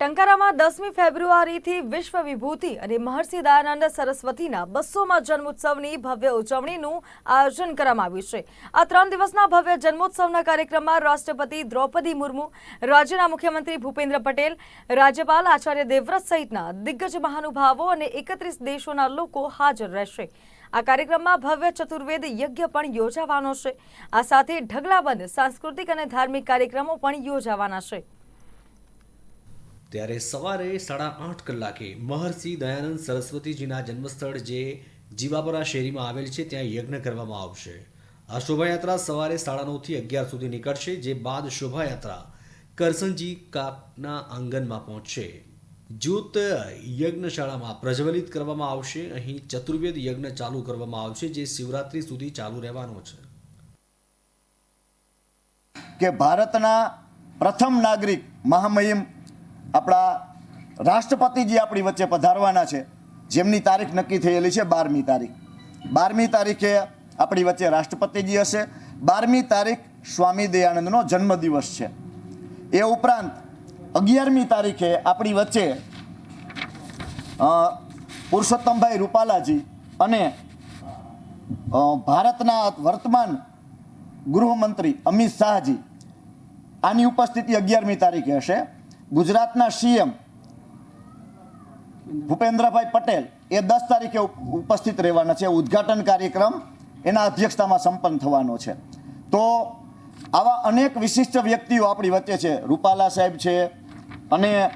ટંકારામાં દસમી ફેબ્રુઆરીથી વિશ્વ વિભૂતિ અને મહર્ષિ દયાનંદ સરસ્વતીના બસોમાં જન્મોત્સવની ભવ્ય ઉજવણીનું આયોજન કરવામાં આવ્યું છે. આ ત્રણ દિવસના ભવ્ય જન્મોત્સવના કાર્યક્રમમાં રાષ્ટ્રપતિ દ્રૌપદી મુર્મુ, રાજ્યના મુખ્યમંત્રી ભૂપેન્દ્ર પટેલ, રાજ્યપાલ આચાર્ય દેવવ્રત સહિતના દિગ્ગજ મહાનુભાવો અને એકત્રીસ દેશોના લોકો હાજર રહેશે. આ કાર્યક્રમમાં ભવ્ય ચતુર્વેદ યજ્ઞ પણ યોજાવાનો છે. આ સાથે ઢગલાબંધ સાંસ્કૃતિક અને ધાર્મિક કાર્યક્રમો પણ યોજાવાના છે. ત્યારે સવારે સાડા આઠ કલાકે મહર્ષિ દયાનંદ સરસ્વતીજીના જન્મસ્થળ જે જીવાપરા શેરીમાં આવેલ છે, ત્યાં યજ્ઞ કરવામાં આવશે. આ શોભાયાત્રા સવારે સાડા નવથી અગિયાર સુધી નીકળશે, જે બાદ શોભાયાત્રા કરસનજી કાપના આંગણમાં પહોંચશે. જ્યોત યજ્ઞશાળામાં પ્રજ્વલિત કરવામાં આવશે. અહીં ચતુર્વેદ યજ્ઞ ચાલુ કરવામાં આવશે, જે શિવરાત્રી સુધી ચાલુ રહેવાનો છે. કે ભારતના પ્રથમ નાગરિક મહામહિમ આપણા રાષ્ટ્રપતિજી આપણી વચ્ચે પધારવાના છે, જેમની તારીખ નક્કી થયેલી છે બારમી તારીખ. બારમી તારીખે આપણી વચ્ચે રાષ્ટ્રપતિજી હશે. બારમી તારીખ સ્વામી દયાનંદનો જન્મદિવસ છે. એ ઉપરાંત અગિયારમી તારીખે આપણી વચ્ચે પુરુષોત્તમભાઈ રૂપાલાજી અને ભારતના વર્તમાન ગૃહમંત્રી અમિત શાહજી, આની ઉપસ્થિતિ અગિયારમી તારીખે હશે. ગુજરાતના સીએમ ભૂપેન્દ્રભાઈ પટેલ એ દસ તારીખે ઉપ- ઉપસ્થિત રહેવાના છે. ઉદ્ઘાટન કાર્યક્રમ એના અધ્યક્ષતામાં સંપન્ન થવાનો છે. તો આવા અનેક વિશિષ્ટ વ્યક્તિઓ આપણી વચ્ચે છે. રૂપાલા સાહેબ છે અને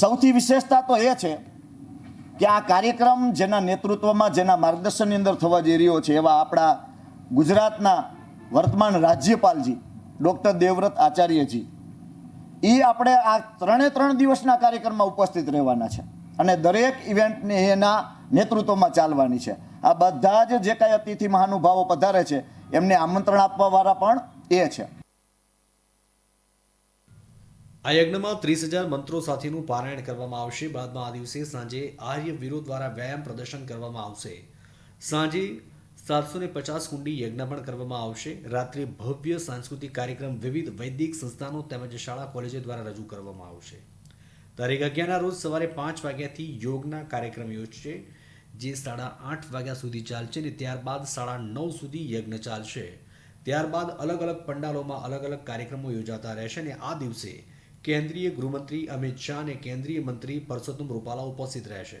સૌથી વિશેષતા તો એ છે કે આ કાર્યક્રમ જેના નેતૃત્વમાં, જેના માર્ગદર્શનની અંદર થવા જઈ રહ્યો છે એવા આપણા ગુજરાતના વર્તમાન રાજ્યપાલજી, ડૉક્ટર દેવવ્રત આચાર્યજી એ આપણે આ ત્રણે ત્રણ દિવસના કાર્યક્રમમાં ઉપસ્થિત રહેવાના છે. અને દરેક ઇવેન્ટને એના નેતૃત્વમાં ચાલવાની છે. આ બધા જ જે કાંઈ અતિથિ મહાનુભાવો પધારે છે, એમને આમંત્રણ આપવાવાળા પણ એ છે. આ યજ્ઞમાં ત્રીસ હજાર મંત્રો સાથેનું પારાયણ કરવામાં આવશે. બાદમાં આ દિવસે સાંજે આર્ય વિરોધ દ્વારા વ્યાયામ પ્રદર્શન કરવામાં આવશે. સાંજે સાતસો ને પચાસ કુંડી યજ્ઞ પણ કરવામાં આવશે. રાત્રે ભવ્ય સાંસ્કૃતિક કાર્યક્રમ વિવિધ વૈદિક સંસ્થાનો તેમજ શાળા કોલેજો દ્વારા રજૂ કરવામાં આવશે. તારીખ અગિયારના રોજ સવારે પાંચ વાગ્યાથી યોગના કાર્યક્રમ યોજશે, જે સાડા આઠ વાગ્યા સુધી ચાલશે અને ત્યારબાદ સાડા નવ સુધી યજ્ઞ ચાલશે. ત્યારબાદ અલગ અલગ પંડાલોમાં અલગ અલગ કાર્યક્રમો યોજાતા રહેશે અને આ દિવસે કેન્દ્રીય ગૃહમંત્રી અમિત શાહ અને કેન્દ્રીય મંત્રી પરસોત્તમ રૂપાલા ઉપસ્થિત રહેશે.